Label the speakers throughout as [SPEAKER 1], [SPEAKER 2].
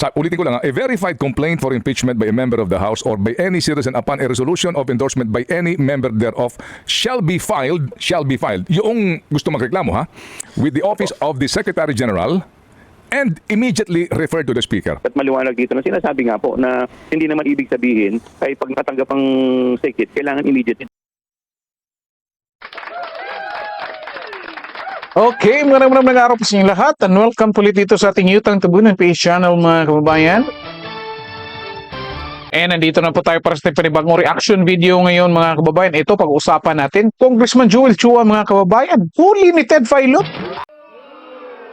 [SPEAKER 1] Sa, ulitin ko lang, ha, a verified complaint for impeachment by a member of the House or by any citizen upon a resolution of endorsement by any member thereof shall be filed, shall be filed. Yung gusto magreklamo ha, with the office of the Secretary General and immediately referred to the Speaker.
[SPEAKER 2] At maliwanag dito na sinasabi nga po na hindi naman ibig sabihin ay pag natanggap ang sekit, kailangan immediate
[SPEAKER 3] Okay, maraming maraming araw po sa inyong lahat and welcome ulit dito sa ating Yutang Tabunan Page Channel mga kababayan. And nandito na po tayo para sa panibagong reaction video ngayon mga kababayan. Ito pag-usapan natin, Congressman Joel Chua mga kababayan, huli ni Ted Filot.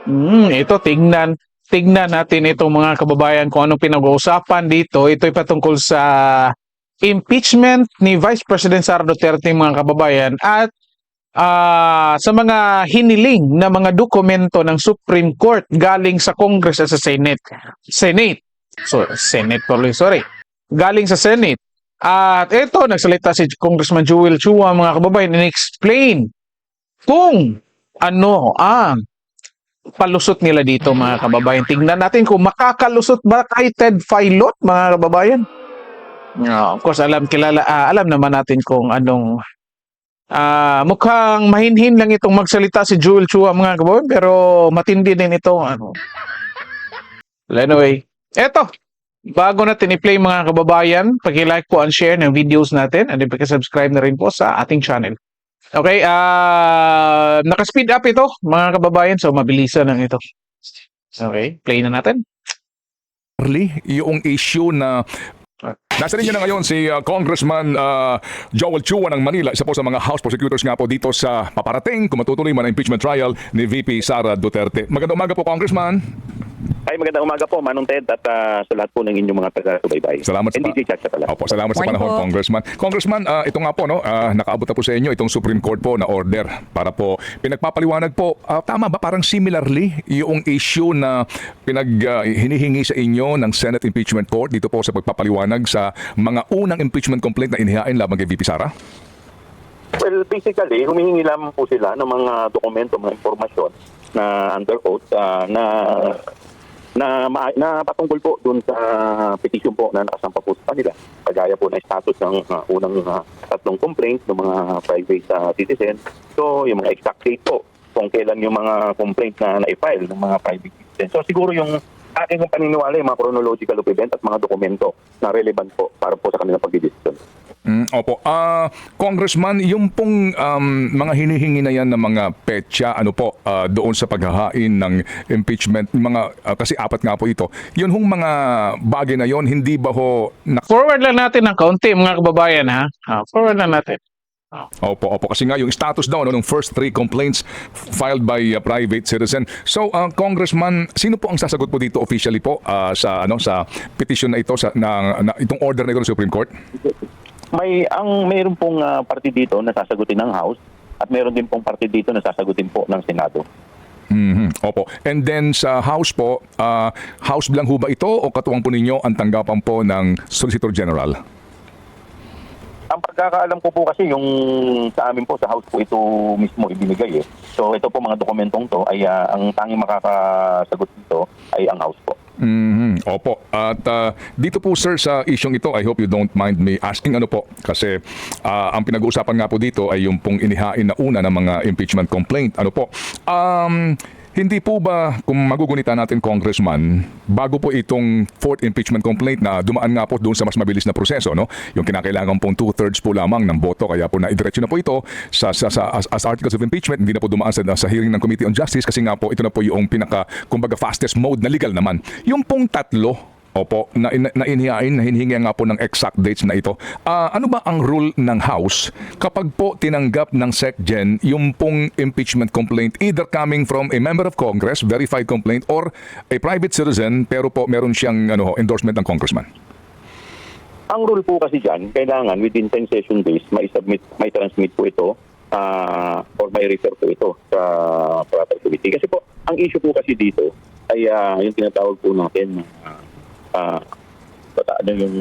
[SPEAKER 3] Hmm, ito tignan, tignan natin itong mga kababayan kung anong pinag-uusapan dito. Ito ay patungkol sa impeachment ni Vice President Sara Duterte mga kababayan at ah, sa mga hiniling na mga dokumento ng Supreme Court galing sa Congress at sa Senate. Senate. So, Senate tuloy, sorry. Galing sa Senate. At ito, nagsalita si Congressman Joel Chua, mga kababayan, in-explain kung ano ang palusot nila dito, mga kababayan. Tingnan natin kung makakalusot ba kay Ted Filot, mga kababayan. Yeah, of course, alam kilala, ah, alam naman natin kung anong Ah, mukhang mahinhin lang itong magsalita si Joel Chua mga kababayan pero matindi din ito ano. Well, anyway, eto. Bago natin i-play mga kababayan, paki-like po and share ng videos natin and paki-subscribe na rin po sa ating channel. Okay, ah naka-speed up ito mga kababayan so mabilisan lang ito. Okay, play na natin.
[SPEAKER 1] Early, yung issue na Nasa linya na ngayon si uh, Congressman uh, Joel Chua ng Manila, isa po sa mga House Prosecutors nga po dito sa paparating kung matutuloy man ang impeachment trial ni VP Sara Duterte. Magandang umaga po, Congressman.
[SPEAKER 2] Ay magandang umaga po Manong Ted at ah, sa lahat po ng inyong mga taga-subaybay.
[SPEAKER 1] Salamat sa
[SPEAKER 2] And
[SPEAKER 1] pa-
[SPEAKER 2] DJ Chacha pala.
[SPEAKER 1] Opo, salamat sa
[SPEAKER 4] Morning
[SPEAKER 1] panahon,
[SPEAKER 4] po.
[SPEAKER 1] Congressman. Congressman, ah, ito nga po, no, ah, nakaabot na po sa inyo itong Supreme Court po na order para po pinagpapaliwanag po. ah, tama ba parang similarly yung issue na pinag ah, hinihingi sa inyo ng Senate Impeachment Court dito po sa pagpapaliwanag sa mga unang impeachment complaint na inihain laban kay VP Sara?
[SPEAKER 2] Well, basically, humihingi lamang po sila ng mga dokumento, mga informasyon na under oath ah, na na, na patungkol po dun sa petition po na nakasampa po sa kanila. Kagaya po na status ng ah, unang ah, tatlong complaint ng mga private ah, citizen. So, yung mga exact date po kung kailan yung mga complaint na na-file ng mga private citizen. So, siguro yung aking kong paniniwala yung mga chronological of event at mga dokumento na relevant po para po sa kanilang pagdidesisyon.
[SPEAKER 1] Mm, opo. Ah, Congressman, yung pong um, mga hinihingi na yan ng mga petsa, ano po, ah, doon sa paghahain ng impeachment, mga, ah, kasi apat nga po ito, yun hong mga bagay na yon hindi ba ho, na,
[SPEAKER 3] Forward lang natin ng kaunti mga kababayan ha. Ah, forward lang natin.
[SPEAKER 1] Opo, opo, kasi nga yung status daw, no, ng first three complaints filed by a private citizen. So, ah, Congressman, sino po ang sasagot po dito officially po ah, sa, ano, sa petition na ito, sa, na, na, itong order na ito ng Supreme Court?
[SPEAKER 2] May ang mayroon pong ah, parte dito na sasagutin ng House at mayroon din pong parte dito na sasagutin po ng Senado.
[SPEAKER 1] Mhm, Opo. And then sa House po, ah, House lang ho ba ito o katuwang po ninyo ang tanggapan po ng Solicitor General?
[SPEAKER 2] Ang pagkakaalam ko po kasi yung sa amin po sa House po ito mismo ibinigay eh. So ito po mga dokumentong to ay ah, ang tanging makakasagot dito ay ang House po.
[SPEAKER 1] Mhm, Opo. At ah, dito po sir sa isyong ito, I hope you don't mind me asking ano po kasi ah, ang pinag-uusapan nga po dito ay yung pong inihain na una ng mga impeachment complaint. Ano po? Um, hindi po ba, kung magugunita natin, Congressman, bago po itong fourth impeachment complaint na dumaan nga po doon sa mas mabilis na proseso, no? yung kinakailangan pong two-thirds po lamang ng boto, kaya po naidiretso na po ito sa, sa, sa, as, as articles of impeachment, hindi na po dumaan sa, sa hearing ng Committee on Justice kasi nga po ito na po yung pinaka, kumbaga fastest mode na legal naman. Yung pong tatlo, Opo, na, na, na inihain, na hinihingi nga po ng exact dates na ito. Ah, ano ba ang rule ng House kapag po tinanggap ng SecGen yung pong impeachment complaint either coming from a member of Congress, verified complaint, or a private citizen pero po meron siyang ano, endorsement ng congressman?
[SPEAKER 2] Ang rule po kasi dyan, kailangan within 10 session days may submit, may transmit po ito ah, or may refer po ito sa proper committee. Kasi po, ang issue po kasi dito ay ah, yung tinatawag po natin ah, ah, basta ano yung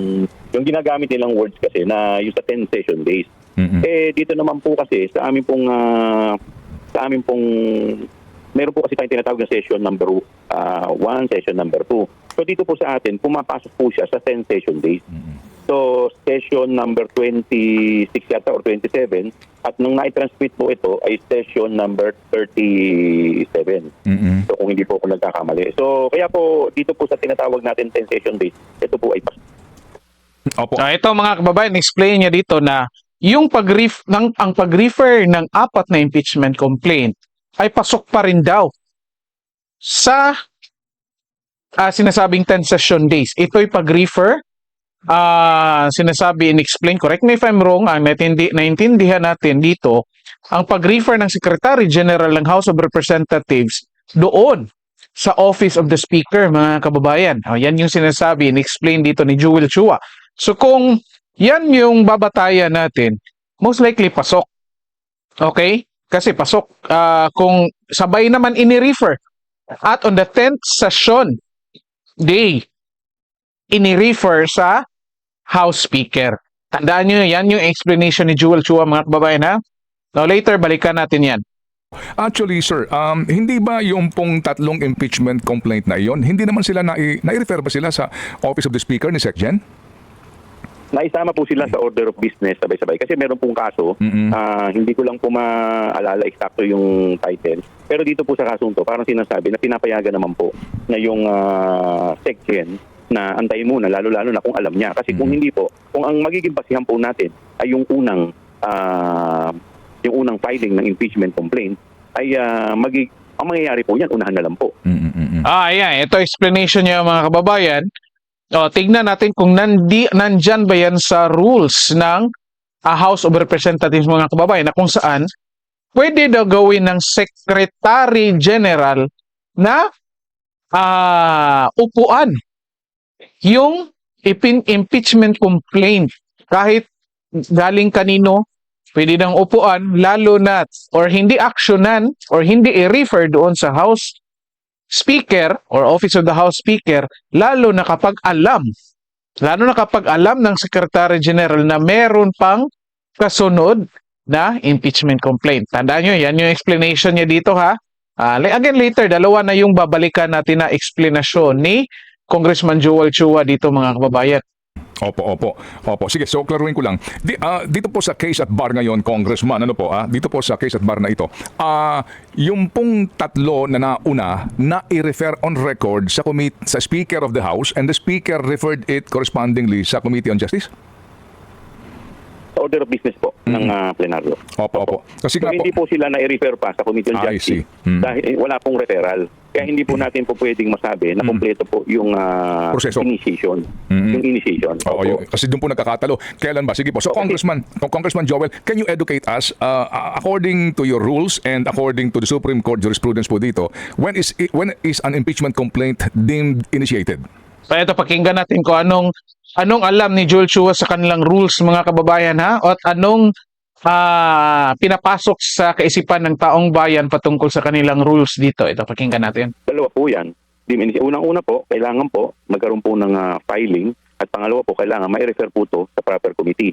[SPEAKER 2] yung ginagamit nilang words kasi na yung sa 10 session days.
[SPEAKER 1] Mhm.
[SPEAKER 2] Eh dito naman po kasi sa amin pong ah, sa amin pong meron po kasi tayong tinatawag na session number 1, session number 2. So dito po sa atin, pumapasok po siya sa 10 session days. So session number 26 yata or 27 at nung na-transmit po ito ay session number 37.
[SPEAKER 1] Mm-mm.
[SPEAKER 2] So kung hindi po ako nagkakamali. So kaya po dito po sa tinatawag natin 10 session days, ito po ay pas-
[SPEAKER 1] Opo.
[SPEAKER 3] Ah, ito mga kababayan, explain niya dito na yung pag ng ang pag-refer ng apat na impeachment complaint ay pasok pa rin daw sa ah, sinasabing 10 session days. Ito'y pag-refer ah sinasabi and explain, correct me if I'm wrong, ang naitindi, naintindihan natin dito, ang pag-refer ng Secretary General ng House of Representatives doon sa Office of the Speaker, mga kababayan. O, yan yung sinasabi and explain dito ni Jewel Chua. So kung yan yung babatayan natin, most likely pasok. Okay? Kasi pasok ah, kung sabay naman ini-refer. At on the 10th session day, ini-refer sa House Speaker. Tandaan nyo, yan yung explanation ni Jewel Chua, mga kababayan, ha? Now later, balikan natin yan.
[SPEAKER 1] Actually, sir, um, hindi ba yung pong tatlong impeachment complaint na iyon, hindi naman sila nai- nai-refer ba sila sa Office of the Speaker ni SecGen?
[SPEAKER 2] naisama po sila sa order of business sabay-sabay kasi meron pong kaso
[SPEAKER 1] Mm-mm.
[SPEAKER 2] ah, hindi ko lang po maalala eksakto yung title pero dito po sa kasong to parang sinasabi na pinapayagan naman po na yung uh, section na antayin muna lalo-lalo na kung alam niya kasi kung hindi po kung ang magiging basihan po natin ay yung unang ah, yung unang filing ng impeachment complaint ay uh, magi ang mangyayari po yan unahan na lang po
[SPEAKER 1] Mm-mm-mm.
[SPEAKER 3] Ah, ayan. Ito explanation niya mga kababayan. O, tignan natin kung nandi, nandyan ba yan sa rules ng ah, House of Representatives mga kababayan na kung saan pwede daw gawin ng Secretary General na ah, upuan yung impeachment complaint kahit galing kanino pwede nang upuan lalo na or hindi aksyonan or hindi i-refer doon sa House Speaker or Office of the House Speaker lalo na kapag alam lalo na kapag alam ng Secretary General na meron pang kasunod na impeachment complaint. Tandaan nyo, yan yung explanation niya dito ha. Li- again later, dalawa na yung babalikan natin na explanation ni Congressman Joel Chua dito mga kababayan.
[SPEAKER 1] Opo, opo. Opo. Sige, so klaruhin ko lang. Di, ah, dito po sa case at bar ngayon, Congressman, ano po, ah, dito po sa case at bar na ito, ah, yung pong tatlo na nauna na i-refer on record sa commit sa Speaker of the House and the Speaker referred it correspondingly sa Committee on Justice?
[SPEAKER 2] Sa order of business po ng ah, plenaryo
[SPEAKER 1] Opo, opo. Kasi
[SPEAKER 2] So
[SPEAKER 1] po,
[SPEAKER 2] hindi po sila na-refer pa sa Committee on
[SPEAKER 1] Ah,
[SPEAKER 2] Justice.
[SPEAKER 1] Hmm.
[SPEAKER 2] dahil eh, wala pong referral. Kaya hindi po natin po pwedeng masabi na kompleto po yung ah,
[SPEAKER 1] Proseso.
[SPEAKER 2] initiation.
[SPEAKER 1] Mm.
[SPEAKER 2] Yung initiation.
[SPEAKER 1] Oo,
[SPEAKER 2] Opo.
[SPEAKER 1] yung, kasi doon po nagkakatalo. Kailan ba? Sige po. So, Congressman, Congressman Joel, can you educate us, uh, according to your rules and according to the Supreme Court jurisprudence po dito, when is when is an impeachment complaint deemed initiated?
[SPEAKER 3] So ito pakinggan natin kung anong anong alam ni Joel Chua sa kanilang rules mga kababayan ha at anong ah, pinapasok sa kaisipan ng taong bayan patungkol sa kanilang rules dito. Ito pakinggan natin.
[SPEAKER 2] Dalawa po yan. Unang-una po, kailangan po magkaroon po ng ah, filing at pangalawa po, kailangan mai-refer po to sa proper committee.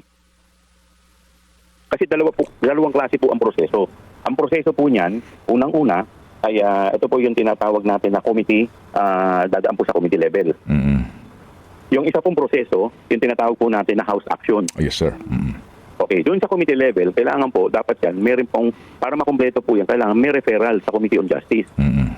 [SPEAKER 2] Kasi dalawa po, dalawang klase po ang proseso. Ang proseso po niyan, unang-una, ay ah, ito po yung tinatawag natin na committee, ah, dadaan po sa committee level.
[SPEAKER 1] Mm-mm.
[SPEAKER 2] Yung isa pong proseso, yung tinatawag po natin na house action.
[SPEAKER 1] Yes, sir. Mm-mm.
[SPEAKER 2] Okay, doon sa committee level, kailangan po, dapat yan, meron pong, para makumpleto po yan, kailangan may referral sa Committee on Justice.
[SPEAKER 1] Mm-mm.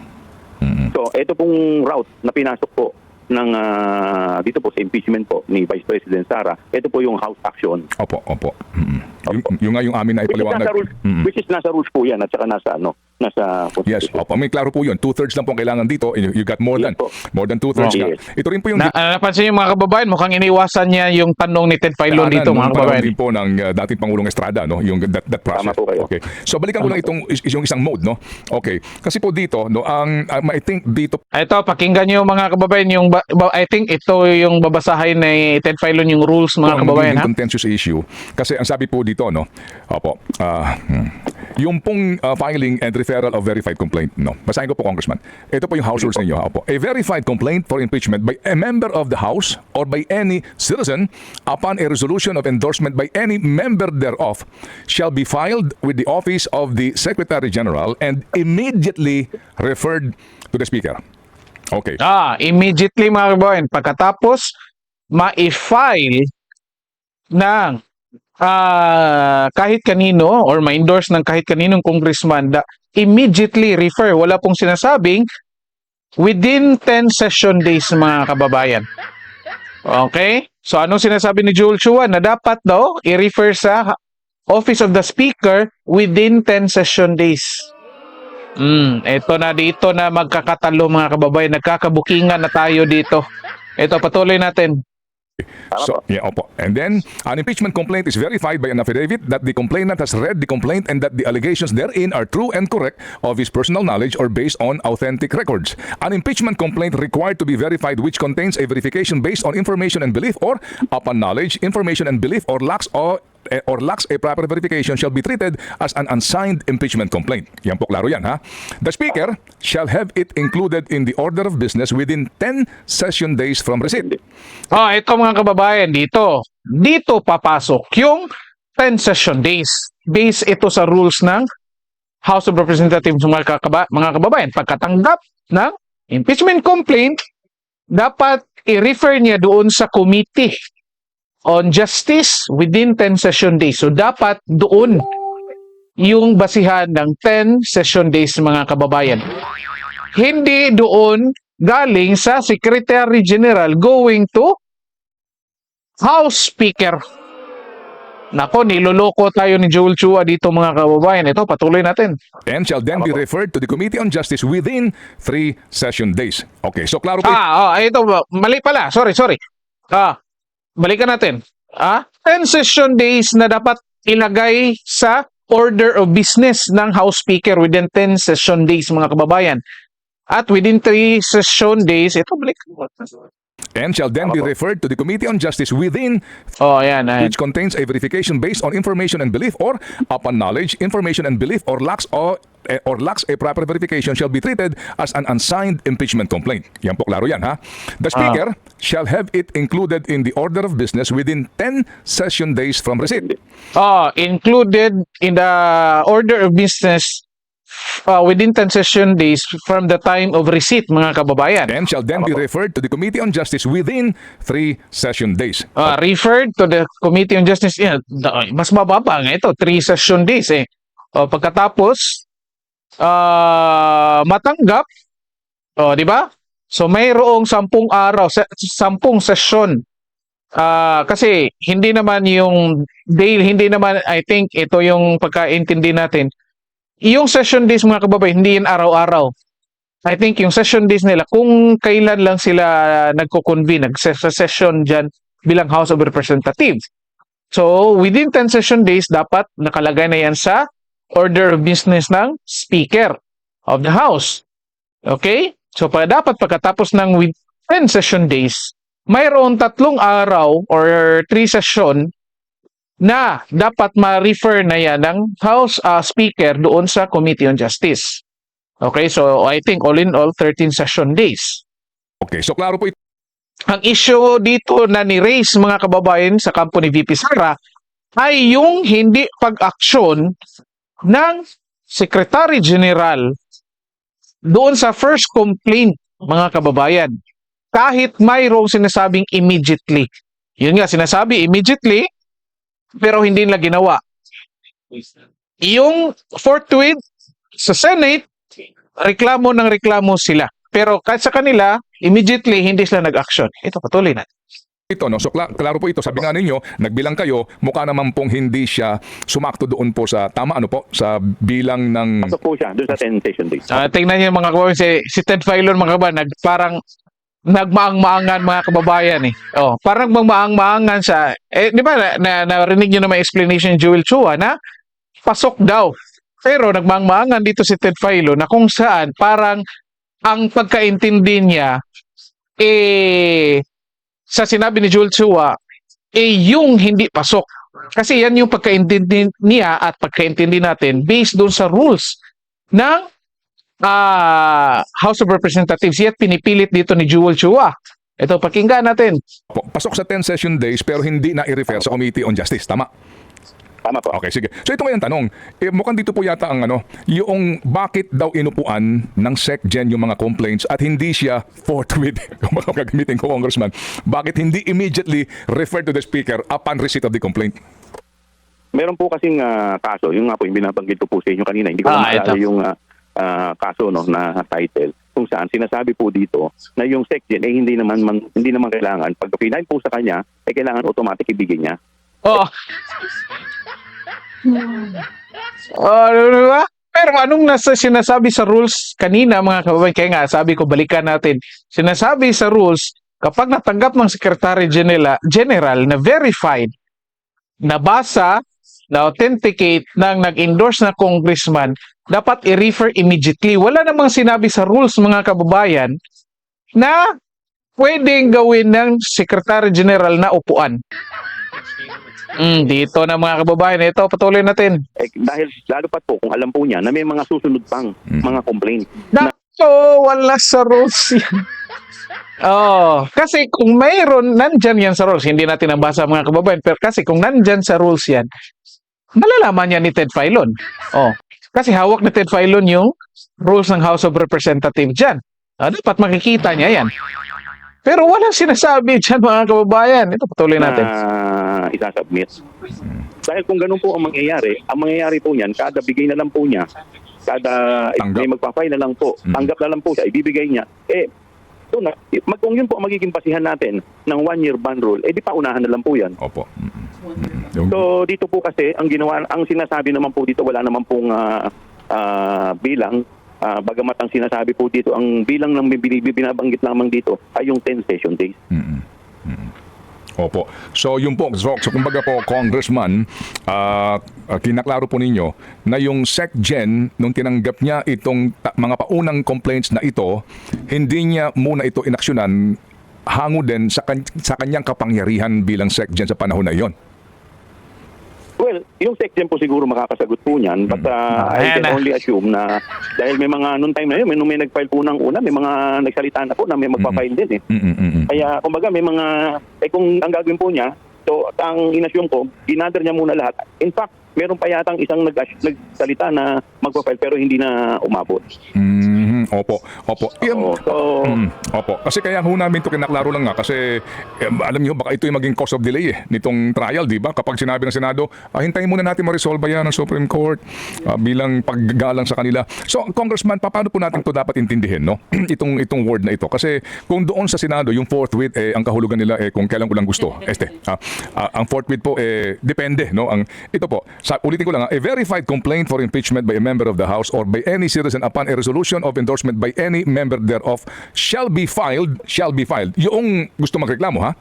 [SPEAKER 1] Mm-mm.
[SPEAKER 2] So, ito pong route na pinasok po ng ah, dito po sa impeachment po ni Vice President Sara, ito po yung house action.
[SPEAKER 1] Opo, opo. Mm-mm. Yung, yung nga yung amin na
[SPEAKER 2] Which is
[SPEAKER 1] ipaliwanag.
[SPEAKER 2] nasa rules, which is nasa rules po yan at saka nasa ano, nasa
[SPEAKER 1] Yes, opo. May klaro po yun. Two-thirds lang po ang kailangan dito. You you got more than.
[SPEAKER 2] Yes.
[SPEAKER 1] More than two-thirds
[SPEAKER 2] Oh,
[SPEAKER 1] na.
[SPEAKER 2] yes.
[SPEAKER 1] Ito rin po yung
[SPEAKER 3] Na, ah, napansin niyo mga kababayan, mukhang iniwasan niya yung tanong ni Ted Filon dito mga kababayan.
[SPEAKER 1] din po ng uh, dating Pangulong Estrada, no? Yung that, that process.
[SPEAKER 2] Tama po kayo.
[SPEAKER 1] Okay. So balikan ko lang itong yung isang mode, no? Okay. Kasi po dito, no, ang uh, I think dito
[SPEAKER 3] Ito, pakinggan niyo mga kababayan yung ba- I think ito yung babasahin ni Ted Filon yung rules mga
[SPEAKER 1] ang
[SPEAKER 3] kababayan ha.
[SPEAKER 1] magiging contentious issue kasi ang sabi po dito no? Opo. Hmm. yung pong uh, filing and referral of verified complaint no? Basahin ko po congressman. Ito po yung house rules ninyo. Opo. A verified complaint for impeachment by a member of the house or by any citizen upon a resolution of endorsement by any member thereof shall be filed with the office of the secretary general and immediately referred to the speaker. Okay.
[SPEAKER 3] Ah, immediately mga kababayan, pagkatapos ma-file ng ah, kahit kanino or ma-endorse ng kahit kaninong congressman da, immediately refer. Wala pong sinasabing within 10 session days mga kababayan. Okay? So anong sinasabi ni Joel Chua na dapat daw i-refer sa Office of the Speaker within 10 session days. Mm, ito na dito na magkakatalo mga kababayan, nagkakabukingan na tayo dito. Ito patuloy natin.
[SPEAKER 1] So, yeah, opo. And then, an impeachment complaint is verified by an affidavit that the complainant has read the complaint and that the allegations therein are true and correct of his personal knowledge or based on authentic records. An impeachment complaint required to be verified which contains a verification based on information and belief or upon knowledge, information and belief or lacks or or lacks a proper verification shall be treated as an unsigned impeachment complaint. Yan po, klaro yan, ha? The Speaker shall have it included in the order of business within 10 session days from receipt.
[SPEAKER 3] Oh, ito mga kababayan, dito. Dito papasok yung 10 session days. Base ito sa rules ng House of Representatives mga, kakaba, mga kababayan. Pagkatanggap ng impeachment complaint, dapat i-refer niya doon sa committee on justice within 10 session days. So dapat doon yung basihan ng 10 session days mga kababayan. Hindi doon galing sa Secretary General going to House Speaker. Nako, niloloko tayo ni Joel Chua dito mga kababayan. Ito, patuloy natin.
[SPEAKER 1] and shall then be referred to the Committee on Justice within three session days. Okay, so klaro po
[SPEAKER 3] Ah, oh, ito, mali pala. Sorry, sorry. Ah, balikan natin. Ah, 10 session days na dapat ilagay sa order of business ng House Speaker within 10 session days mga kababayan. At within 3 session days, ito balik.
[SPEAKER 1] And shall then be referred to the Committee on Justice within
[SPEAKER 3] Oh, ayan, ayan.
[SPEAKER 1] which contains a verification based on information and belief or upon knowledge, information and belief or lacks or eh, or lacks a proper verification shall be treated as an unsigned impeachment complaint. Yan po klaro yan ha. The Speaker shall have it included in the order of business within 10 session days from receipt.
[SPEAKER 3] Oh, included in the order of business uh, within 10 session days from the time of receipt, mga kababayan.
[SPEAKER 1] and shall then be referred to the Committee on Justice within three session days.
[SPEAKER 3] Uh, referred to the Committee on Justice. Yeah, mas mababa nga ito, 3 session days eh. O, pagkatapos, uh, matanggap, o, di ba? So, mayroong sampung araw, se- sampung session. Ah, kasi hindi naman yung day, hindi naman, I think, ito yung pagkaintindi natin. Yung session days mga kababayan, hindi yan araw-araw. I think yung session days nila, kung kailan lang sila nagko-convene, nag-session dyan bilang House of Representatives. So, within 10 session days, dapat nakalagay na yan sa order of business ng Speaker of the House. Okay? So, pa, dapat pagkatapos ng with 10 session days, mayroon tatlong araw or three session na dapat ma-refer na yan ng House uh, Speaker doon sa Committee on Justice. Okay, so I think all in all, 13 session days.
[SPEAKER 1] Okay, so klaro po ito.
[SPEAKER 3] Ang issue dito na ni-raise mga kababayan sa kampo ni VP Sara ay yung hindi pag-aksyon ng Secretary General doon sa first complaint mga kababayan. Kahit mayroong sinasabing immediately. Yun nga, sinasabi immediately, pero hindi nila ginawa. Yung forthwith sa Senate, reklamo ng reklamo sila. Pero kahit sa kanila, immediately hindi sila nag-action. Ito, patuloy na.
[SPEAKER 1] ito no so kla- klaro po ito sabi nga ninyo nagbilang kayo mukha naman pong hindi siya sumakto doon po sa tama ano po sa bilang ng
[SPEAKER 2] Pasok po siya doon sa 10 session days.
[SPEAKER 3] Ah, tingnan niyo mga kababayan, si, si Ted Filon mga kababayan, nag, parang nagmaang-maangan mga kababayan eh. Oh, parang magmaang-maangan siya. Eh, di ba, na, na, narinig niyo na may explanation ni Joel Chua na pasok daw. Pero nagmaang-maangan dito si Ted Filon na kung saan parang ang pagkaintindi niya eh sa sinabi ni Joel Chua eh yung hindi pasok. Kasi yan yung pagkaintindi niya at pagkaintindi natin based doon sa rules ng ah, House of Representatives. Yet pinipilit dito ni Joel Chua. Ito, pakinggan natin.
[SPEAKER 1] pasok sa 10 session days pero hindi na i-refer sa Committee on Justice tama
[SPEAKER 2] Tama po.
[SPEAKER 1] Okay, sige. So ito ngayon tanong. Eh, mukhang dito po yata ang ano, yung bakit daw inupuan ng SecGen yung mga complaints at hindi siya forthwith, kung baka gagamitin ko, Congressman, bakit hindi immediately refer to the Speaker upon receipt of the complaint?
[SPEAKER 2] Meron po kasing ah, kaso, yung nga po yung binabanggit ko po sa inyo kanina, hindi ko
[SPEAKER 3] Ah,
[SPEAKER 2] na maalala yung ah, ah, kaso no na title kung saan sinasabi po dito na yung SecGen eh hindi naman man- hindi naman kailangan pag pinahin po sa kanya eh kailangan automatic ibigay niya.
[SPEAKER 3] Oo. Oh, di ba? Pero anong nasa sinasabi sa rules kanina mga kababayan? Kaya nga, sabi ko, balikan natin. Sinasabi sa rules, kapag natanggap ng Secretary General, General na verified, nabasa, na-authenticate ng nag-endorse na congressman, dapat i-refer immediately. Wala namang sinabi sa rules mga kababayan na pwedeng gawin ng Secretary General na upuan. Mm, dito na mga kababayan, ito patuloy natin.
[SPEAKER 2] Eh, dahil lalo pa po kung alam po niya na may mga susunod pang mga complaint.
[SPEAKER 3] Nako, wala sa rules yan. Oh, kasi kung mayroon, nandyan yan sa rules. Hindi natin nabasa mga kababayan, pero kasi kung nandyan sa rules yan, malalaman yan ni Ted Filon. Oh, kasi hawak ni Ted Filon yung rules ng House of Representatives dyan. Ah, dapat makikita niya yan. Pero walang sinasabi dyan mga kababayan. Ito patuloy natin.
[SPEAKER 2] na isasubmit. Dahil kung ganun po ang mangyayari, ang mangyayari po niyan, kada bigay na lang po niya, kada
[SPEAKER 1] Tanggap.
[SPEAKER 2] may magpa-file na lang po,
[SPEAKER 1] Mm.
[SPEAKER 2] tanggap na lang po siya, ibibigay niya. Eh, so na, mag, kung yun po ang magiging basihan natin ng one-year ban rule, eh di pa unahan na lang po yan.
[SPEAKER 1] Opo.
[SPEAKER 2] So dito po kasi, ang ginawa, ang sinasabi naman po dito, wala naman pong ah, ah, bilang, Ah, bagamat ang sinasabi po dito, ang bilang ng bin- binabanggit lamang dito ay yung 10 session days.
[SPEAKER 1] Mm-mm. Mm-mm. Opo. So yun po, so, so kumbaga po, Congressman, ah, kinaklaro po ninyo na yung SecGen, nung tinanggap niya itong mga paunang complaints na ito, hindi niya muna ito inaksyonan hango din sa, kan- sa kanyang kapangyarihan bilang SecGen sa panahon na iyon.
[SPEAKER 2] Well, yung section po siguro makakasagot po niyan. But uh, I
[SPEAKER 3] Ayan
[SPEAKER 2] can only assume na dahil may mga noong time na yun, may, may nag-file po ng una, may mga nagsalita na po na may magpa-file din eh. Kaya kumbaga may mga, eh kung ang gagawin po niya, so ang inassume ko, ginather niya muna lahat. In fact, meron pa yatang isang nag nagsalita na magpa-file pero hindi na umabot.
[SPEAKER 1] Opo. Opo. Yan-
[SPEAKER 2] Oo, so,
[SPEAKER 1] Mm, opo. Kasi kaya ho namin ito kinaklaro lang nga kasi eh, alam niyo baka ito yung maging cause of delay eh nitong trial, di ba? Kapag sinabi ng Senado, ah, hintayin muna natin ma-resolve yan ng Supreme Court ah, bilang paggalang sa kanila. So, Congressman, pa- paano po natin to dapat intindihin, no? itong itong word na ito. Kasi kung doon sa Senado, yung forthwith eh ang kahulugan nila eh kung kailan ko lang gusto. Este, ah, ah, ang forthwith po eh depende, no? Ang ito po, sa ulitin ko lang, ah, a verified complaint for impeachment by a member of the House or by any citizen upon a resolution of endorsement by any member thereof shall be filed, shall be filed. Yung gusto magreklamo ha,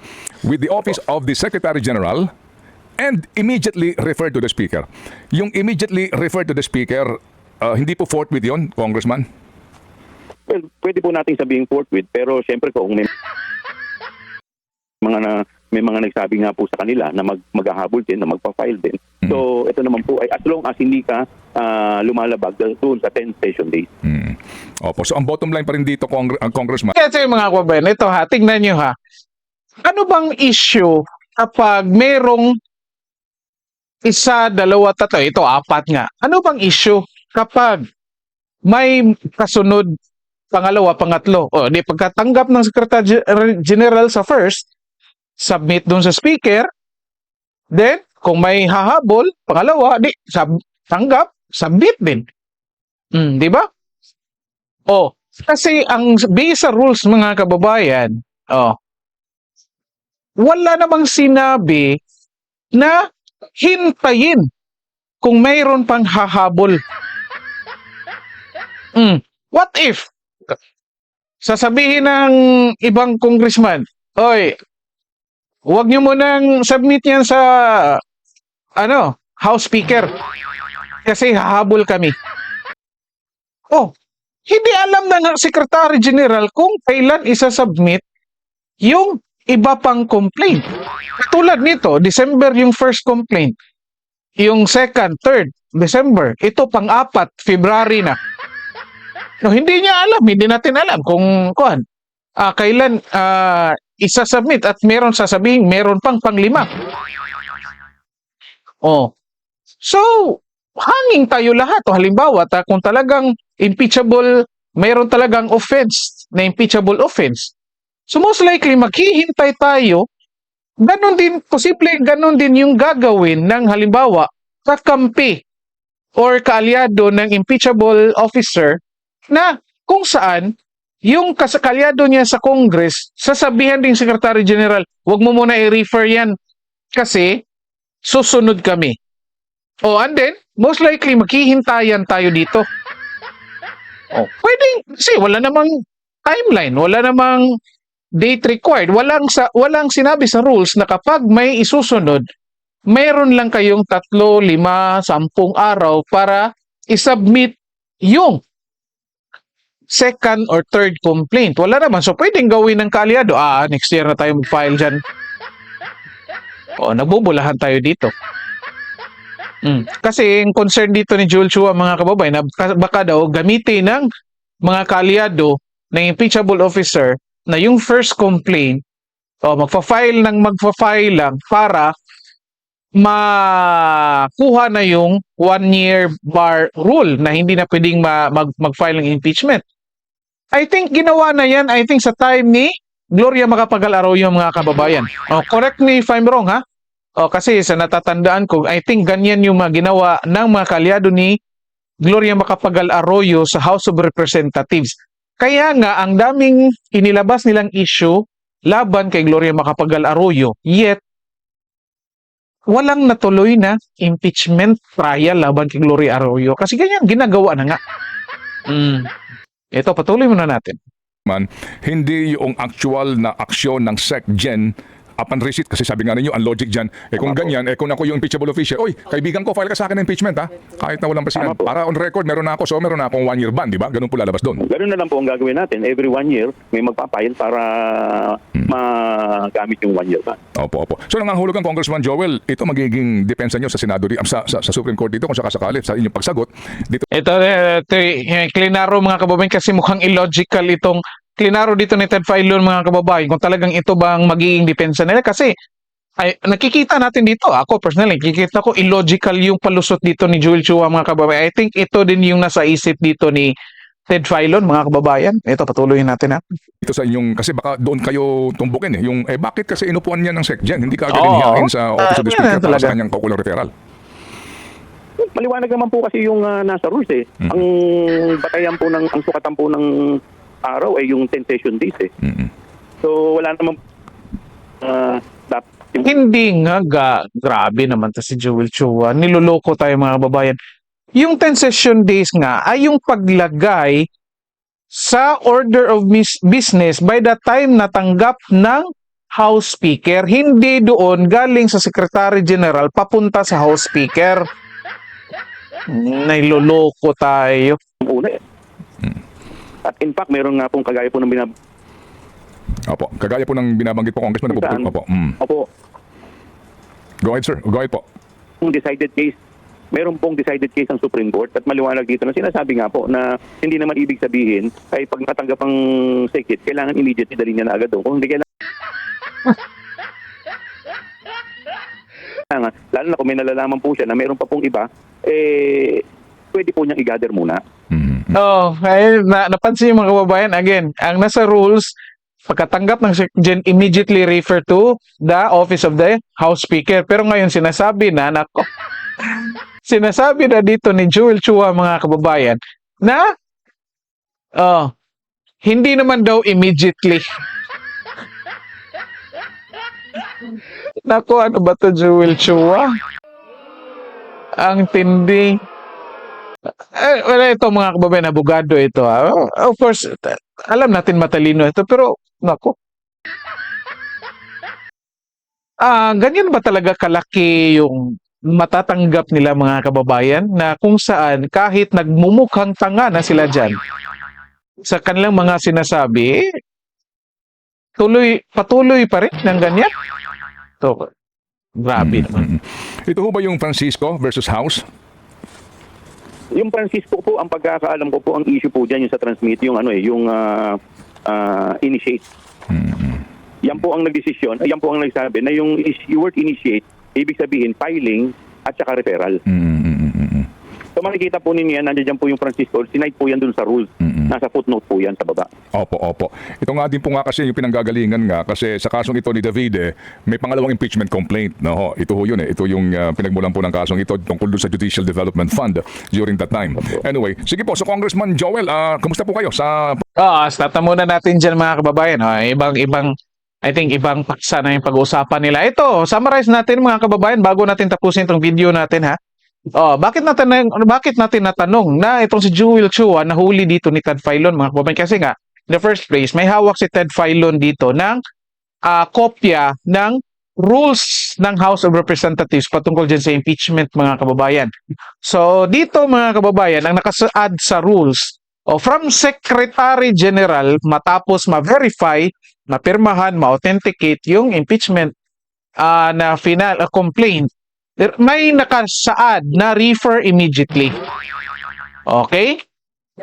[SPEAKER 1] with the office of the Secretary General and immediately refer to the Speaker. Yung immediately refer to the Speaker, ah, hindi po forthwith yon, Congressman?
[SPEAKER 2] well, pwede po nating sabihin forthwith pero syempre kung may mga na may mga nagsabi nga po sa kanila na mag, maghahabol din, na magpa-file din. So, ito naman po ay as long as hindi ka ah, lumalabag doon sa 10 session days.
[SPEAKER 1] Hmm. Opo, so ang bottom line pa rin dito, Congre- ang Congressman,
[SPEAKER 3] Kasi mga kababayan, ito ha, tingnan nyo ha. Ano bang issue kapag merong isa, dalawa, tatlo, ito apat nga. Ano bang issue kapag may kasunod pangalawa, pangatlo? O, di pagkatanggap ng Secretary General sa first, submit dun sa speaker, then, kung may hahabol, pangalawa, di, sub, tanggap, submit din. Hmm, di ba? Oh, kasi ang based sa rules mga kababayan, oh, wala namang sinabi na hintayin kung mayroon pang hahabol. Mm, what if sasabihin ng ibang congressman, oy, huwag niyo munang submit yan sa ano, House Speaker kasi hahabol kami. Oh, hindi alam na ng Secretary General kung kailan isa-submit yung iba pang complaint. Tulad nito, December yung first complaint. Yung second, third, December. Ito pang-apat, February na. No, hindi niya alam, hindi natin alam kung kuan. Ah, kailan ah, isa-submit at meron sasabihin meron pang panglima. Oh. So, hanging tayo lahat. O halimbawa, ta, kung talagang impeachable, mayroon talagang offense na impeachable offense. So most likely, maghihintay tayo. Ganon din, posible ganon din yung gagawin ng halimbawa, kakampi or kaalyado ng impeachable officer na kung saan yung kasakalyado niya sa Congress, sasabihan din Secretary General, wag mo muna i-refer yan kasi susunod kami. Oh, and then, most likely, maghihintayan tayo dito. Oh, pwedeng, kasi wala namang timeline, wala namang date required. Walang, sa, walang sinabi sa rules na kapag may isusunod, mayroon lang kayong tatlo, lima, sampung araw para isubmit yung second or third complaint. Wala naman. So, pwedeng gawin ng kaalyado. Ah, next year na tayo mag-file dyan. O, nagbubulahan tayo dito. Mm. Kasi yung concern dito ni Joel Chua, mga kababayan, na baka- daw gamitin ng mga kaalyado ng impeachable officer na yung first complaint, o magfa-file ng magfa-file lang para makuha na yung one-year bar rule na hindi na pwedeng ma- mag- mag-file ng impeachment. I think ginawa na yan, I think sa time ni Gloria Macapagal Arroyo mga kababayan. Oh, correct me if I'm wrong ha. Oh, kasi sa natatandaan ko, I think ganyan yung mga ginawa ng mga kalyado ni Gloria Macapagal Arroyo sa House of Representatives. Kaya nga, ang daming inilabas nilang issue laban kay Gloria Macapagal Arroyo. Yet, walang natuloy na impeachment trial laban kay Gloria Arroyo. Kasi ganyan, ginagawa na nga. Mm. Ito, patuloy muna natin.
[SPEAKER 1] man, hindi yung actual na aksyon ng SecGen upon receipt kasi sabi nga ninyo ang logic dyan eh kung
[SPEAKER 2] Tama po.
[SPEAKER 1] ganyan eh kung ako yung impeachable official oy kaibigan ko file ka sa akin ng impeachment ha kahit na walang president
[SPEAKER 2] Tama po.
[SPEAKER 1] para on record meron na ako so meron na akong one year ban di ba ganun po lalabas doon
[SPEAKER 2] Ganun na lang po ang gagawin natin. Every one year, may magpapile para magamit yung one year ban.
[SPEAKER 1] Opo, opo. So nangangahulugan Congressman Joel, ito magiging depensa nyo sa Senado, di- sa, sa, sa Supreme Court dito kung sakasakali sa inyong pagsagot. Dito
[SPEAKER 3] Ito, eh, ito eh, klinaro mga kababayan kasi mukhang illogical itong klinaro dito ni Ted Filon mga kababayan kung talagang ito bang magiging depensa nila kasi ay, nakikita natin dito, ako personally, nakikita ko illogical yung palusot dito ni Joel Chua mga kababayan. I think ito din yung nasa isip dito ni Ted Filon mga kababayan. Ito, patuloy natin ha.
[SPEAKER 1] ito sa inyong, kasi baka doon kayo tumbukin eh. Yung, eh bakit kasi inupuan niya ng SecGen? Hindi ka agad inihain sa Office of the
[SPEAKER 3] Ah,
[SPEAKER 1] Speaker para
[SPEAKER 3] talaga.
[SPEAKER 1] sa kanyang kaukulang referral.
[SPEAKER 2] Maliwanag naman po kasi yung ah, nasa rules eh.
[SPEAKER 1] Mm.
[SPEAKER 2] Ang batayan po ng, ang sukatan po ng araw ay yung 10 session days eh.
[SPEAKER 1] Mm-mm.
[SPEAKER 2] So wala naman uh, dapat yung
[SPEAKER 3] Hindi nga, ga, grabe naman to si Joel Chua. Niloloko tayo mga kababayan. Yung 10 session days nga ay yung paglagay sa order of mis- business by the time natanggap ng House Speaker. Hindi doon galing sa Secretary General papunta sa House Speaker. Niloloko tayo.
[SPEAKER 2] At in fact, meron nga pong kagaya po ng binab...
[SPEAKER 1] Opo. Kagaya po ng binabanggit po Congressman. Opo.
[SPEAKER 2] Saan?
[SPEAKER 1] Opo. Mm.
[SPEAKER 2] Opo,
[SPEAKER 1] Go ahead sir. Go ahead po.
[SPEAKER 2] yung decided case, meron pong decided case ang Supreme Court at maliwanag dito na sinasabi nga po na hindi naman ibig sabihin ay pag natanggap ang sekit, kailangan immediately dali niya na agad doon. Kung hindi kailangan Kailangan, lalo na kung may nalalaman po siya na meron pa pong iba, eh, pwede po niyang i-gather muna.
[SPEAKER 1] Mm.
[SPEAKER 3] Oh, ay, na, napansin yung mga kababayan, again, ang nasa rules, pagkatanggap ng Gen immediately refer to the office of the House Speaker. Pero ngayon sinasabi na, nako, sinasabi na dito ni Joel Chua mga kababayan na oh, hindi naman daw immediately. Nako, ano ba to Joel Chua? Ang tindi. Eh, wala ito mga kababayan, abogado ito. ha. Of course, alam natin matalino ito, pero nako. Ah, ganyan ba talaga kalaki yung matatanggap nila mga kababayan na kung saan kahit nagmumukhang tanga na sila dyan sa kanilang mga sinasabi, tuloy, patuloy pa rin ng ganyan. So, grabe naman.
[SPEAKER 1] Mm. Ito ho ba yung Francisco versus House?
[SPEAKER 2] Yung Francisco po, ang pagkakaalam ko po, ang issue po dyan yung sa transmit, yung ano eh, yung ah, ah, initiate. Yan po ang nagdesisyon, yan po ang nagsabi na yung is- word initiate, ibig sabihin filing at saka referral.
[SPEAKER 1] Mm.
[SPEAKER 2] So makikita po ninyo yan, nandiyan po yung Francisco, sinite po yan dun sa rules.
[SPEAKER 1] Mm-mm.
[SPEAKER 2] Nasa footnote po yan sa baba.
[SPEAKER 1] Opo, opo. Ito nga din po nga kasi yung pinanggagalingan nga kasi sa kasong ito ni Davide, may pangalawang impeachment complaint. No, ho. ito ho yun eh. Ito yung uh, pinagmulan po ng kasong ito tungkol doon sa Judicial Development Fund during that time. Anyway, sige po. So Congressman Joel, ah, kumusta po kayo sa
[SPEAKER 3] Ah, start na muna natin dyan mga kababayan. Oh, ibang ibang I think ibang paksa na yung pag-uusapan nila. Ito, summarize natin mga kababayan bago natin tapusin itong video natin ha. Oh, bakit natin bakit natin natanong na itong si Jewel Chua nahuli dito ni Ted Filon mga kababayan kasi nga in the first place may hawak si Ted Filon dito ng ah, kopya ng rules ng House of Representatives patungkol dyan sa impeachment mga kababayan. So dito mga kababayan ang nakasaad sa rules o from Secretary General matapos ma-verify, mapirmahan, ma-authenticate yung impeachment ah, na final ah, complaint, may nakasaad na refer immediately. Okay?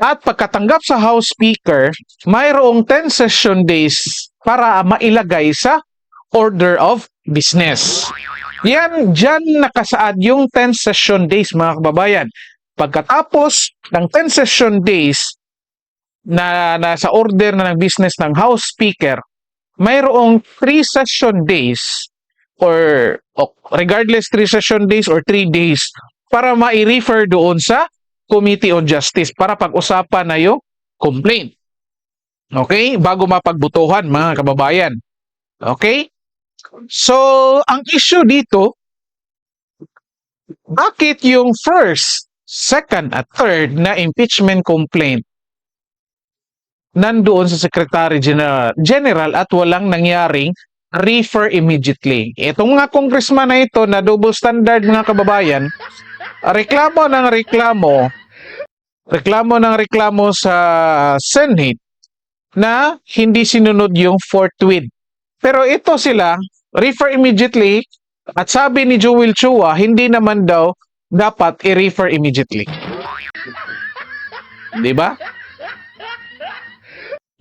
[SPEAKER 3] At pagkatanggap sa House Speaker, mayroong 10 session days para mailagay sa order of business. Yan, dyan nakasaad yung 10 session days mga kababayan. Pagkatapos ng 10 session days na nasa order na ng business ng House Speaker, mayroong 3 session days or regardless 3 session days or 3 days para ma-refer doon sa Committee on Justice para pag-usapan na yung complaint. Okay? Bago mapagbutuhan mga kababayan. Okay? So, ang issue dito, bakit yung first, second, at third na impeachment complaint nandoon sa Secretary General, General at walang nangyaring refer immediately. Itong mga congressman na ito na double standard mga kababayan, reklamo ng reklamo, reklamo ng reklamo sa Senate na hindi sinunod yung forthwith. Pero ito sila, refer immediately, at sabi ni Joel Chua, hindi naman daw dapat i-refer immediately. Di ba?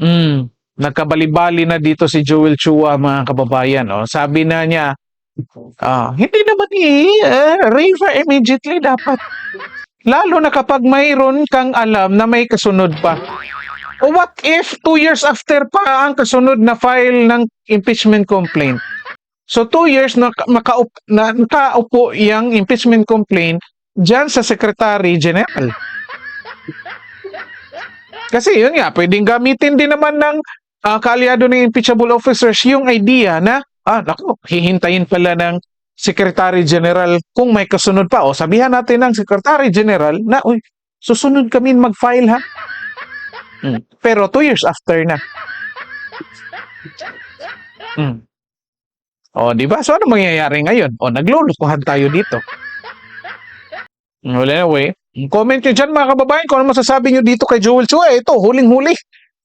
[SPEAKER 3] Mm, nagkabali-bali na dito si Joel Chua mga kababayan. Oh. Sabi na niya, ah, hindi naman i-refer immediately dapat. Lalo na kapag mayroon kang alam na may kasunod pa. O what if two years after pa ang kasunod na file ng impeachment complaint? So two years na makaup, na nakaupo yung impeachment complaint dyan sa Secretary General. Kasi yun nga, pwedeng gamitin din naman ng ah, kaalyado ng impeachable officers yung idea na, ah, naku, hihintayin pala ng Secretary General kung may kasunod pa. O sabihan natin ng Secretary General na, uy, susunod kami mag-file ha. Hmm. Pero two years after na. Hmm. O, di ba? So, ano mangyayari ngayon? O, naglulukuhan tayo dito. Well, anyway, comment nyo dyan mga kababayan kung ano masasabi nyo dito kay Joel Chua. Ito, huling-huli.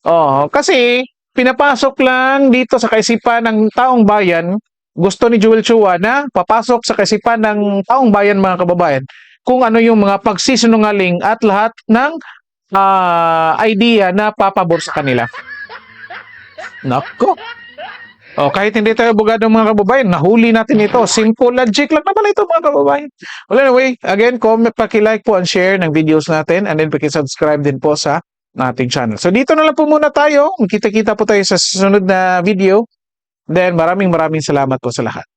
[SPEAKER 3] Oh, kasi pinapasok lang dito sa kaisipan ng taong bayan, gusto ni Joel Chua na papasok sa kaisipan ng taong bayan mga kababayan kung ano yung mga pagsisinungaling at lahat ng ah, idea na papabor sa kanila. Nako. O, kahit hindi tayo abogado mga kababayan, nahuli natin ito. Simple logic lang naman ito mga kababayan. Well, anyway, again, comment, paki-like po and share ng videos natin and then paki-subscribe din po sa ating channel. So, dito na lang po muna tayo. Kita-kita po tayo sa susunod na video. Then, maraming maraming salamat po sa lahat.